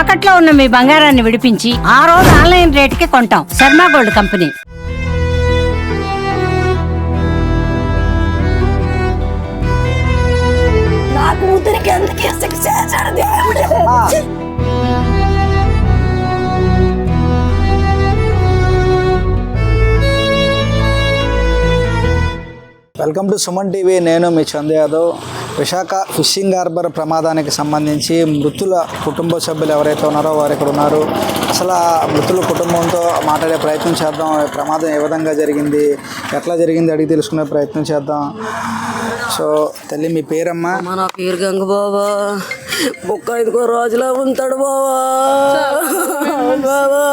తాకట్లో ఉన్న మీ బంగారాన్ని విడిపించి ఆ రోజు ఆన్లైన్ రేటుకి కొంటాం. Sharma gold company. శిక్ష చేశాడు దేవుడు. Welcome to Suman TV. నేను మీ చందు యాదవ్. విశాఖ ఫిషింగ్ హార్బర్ ప్రమాదానికి సంబంధించి మృతుల కుటుంబ సభ్యులు ఎవరైతే ఉన్నారో వారు ఇక్కడ ఉన్నారు. అసలు ఆ మృతుల కుటుంబంతో మాట్లాడే ప్రయత్నం చేద్దాం. ప్రమాదం ఏ విధంగా జరిగింది? ఎట్లా జరిగింది? అడిగి తెలుసుకునే ప్రయత్నం చేద్దాం. సో తల్లి మీ పేరమ్మా? అమ్మ నా పేరు గంగ బాబా ముక్క ఐదుకో రోజులో ఉంటాడు బాబా బాబా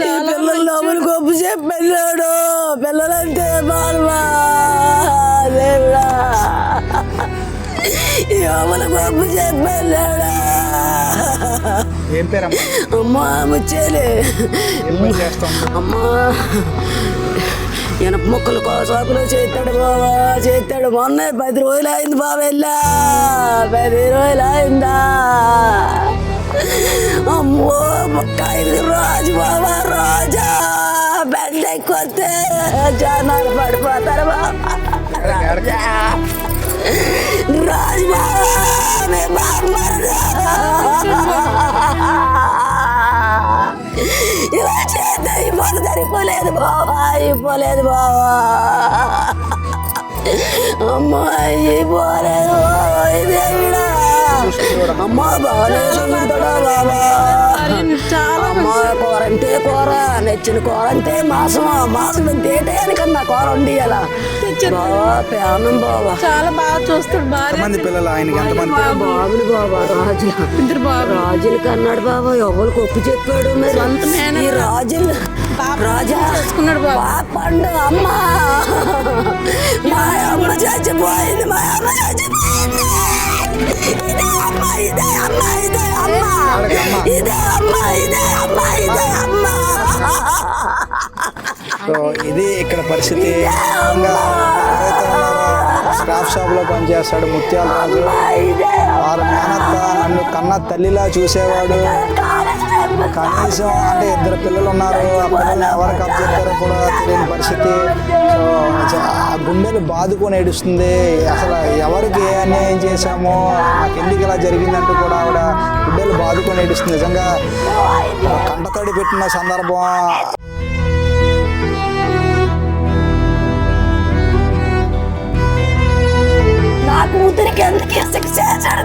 పిల్లలు లోపల గొప్ప చెప్పి వెళ్ళాడు పిల్లలంటే దేవుడా. వెళ్ళాడా ఏం అమ్మా ముచ్చేలే. ఇనప ముక్కలు కోసాకులు చేస్తాడు బాబా చేస్తాడు. మొన్న పది రోజులు అయింది బాబా వెళ్ళా. పది రోజులు అయిందా అమ్మో ముక్క ఐదు రాజు బాబా రాజా. బెండ కొత్తే జనాలు పడిపోతారు బాబా రాజా రాజు బాబా మీ ఇలా చేద్దా ఇప్పుడు సరిపోలేదు బావా అయిపోలేదు బావా అమ్మా అయిపోలేదు దేవుడా అమ్మా బాగాలేదు బాబా అమ్మా కూర అంటే కూర నచ్చిన కూర అంటే మాసం మాసం తేటయానికన్నా కూర పేనం బావా చాలా బాగా చూస్తాడు భార్య ఎంతమంది పిల్లలు ఆయనకి ఎంతమంది పిల్లలు? బాబులు బాబా. రాజులు ఇద్దరు బాబు రాజులు కన్నాడు బాబా. ఎవరికి ఒప్పు చెప్పాడు మరి? ఈ రాజులు. రాజా. చేసుకున్నాడు బాబు. పండు అమ్మ. మా అమ్మ చచ్చిపోయింది మా అమ్మ చచ్చిపోయింది. ఇదే అమ్మ ఇదే అమ్మ ఇదే అమ్మ ఇదే అమ్మ ఇదే అమ్మ ఇదే అమ్మ సో ఇది ఇక్కడ పరిస్థితి. ఇంకా షాప్లో స్క్రాప్ షాప్లో పనిచేస్తాడు ముత్యాల రాజు కన్న తల్లిలా చూసేవాడు. కనీసం అంటే ఇద్దరు పిల్లలు ఉన్నారు. ఆ పిల్లల్ని ఎవరికి అప్పచెప్తారో కూడా తెలియని పరిస్థితి. సో ఆ గుండెలు బాదుకొని ఏడుస్తుంది. అసలు ఎవరికి ఏ అన్యాయం చేశామో నాకు ఎందుకు ఇలా జరిగిందంటూ కూడా ఆవిడ గుండెలు బాదుకొని ఏడుస్తుంది. నిజంగా కంటతడి పెట్టిన సందర్భం. నా కూతురికి ఎందుకు శిక్ష చేశాడు